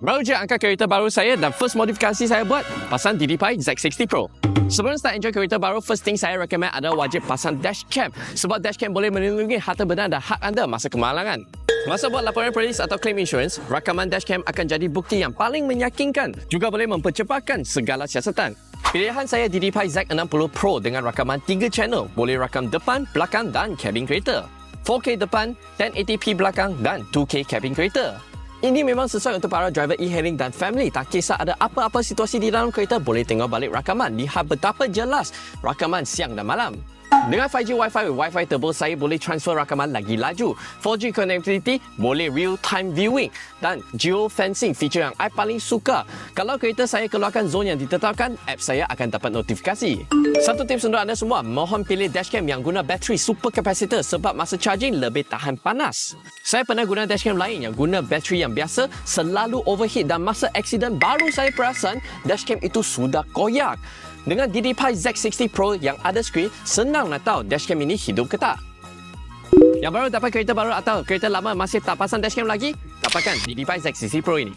Baru je angkat kereta baru saya dan first modifikasi saya buat pasang DDPi Z60 Pro. Sebelum start enjoy kereta baru, first thing saya recommend adalah wajib pasang dashcam sebab dashcam boleh melindungi harta benda dan hak anda masa kemalangan. Masa buat laporan polis atau claim insurance, rakaman dashcam akan jadi bukti yang paling meyakinkan. Juga boleh mempercepatkan segala siasatan. Pilihan saya DDPi Z60 Pro dengan rakaman 3 channel. Boleh rakam depan, belakang dan kabin kereta. 4K depan, 1080p belakang dan 2K kabin kereta. Ini memang sesuai untuk para driver e-hailing dan family. Tak kisah ada apa-apa situasi di dalam kereta, boleh tengok balik rakaman. Lihat betapa jelas rakaman siang dan malam. Dengan 5G Wi-Fi Wi-Fi Turbo, saya boleh transfer rakaman lagi laju. 4G connectivity, boleh real-time viewing. Dan geofencing, feature yang saya paling suka. Kalau kereta saya keluarkan zon yang ditetapkan, app saya akan dapat notifikasi. Satu tips untuk anda semua, mohon pilih dashcam yang guna bateri super capacitor sebab masa charging lebih tahan panas. Saya pernah guna dashcam lain yang guna bateri yang biasa, selalu overheat dan masa accident baru saya perasan dashcam itu sudah koyak. Dengan DDPi Z60 Pro yang ada skrin, senang nak tahu dashcam ini hidup ke tak. Yang baru dapat kereta baru atau kereta lama masih tak pasang dashcam lagi? Dapatkan DDPi Z60 Pro ini.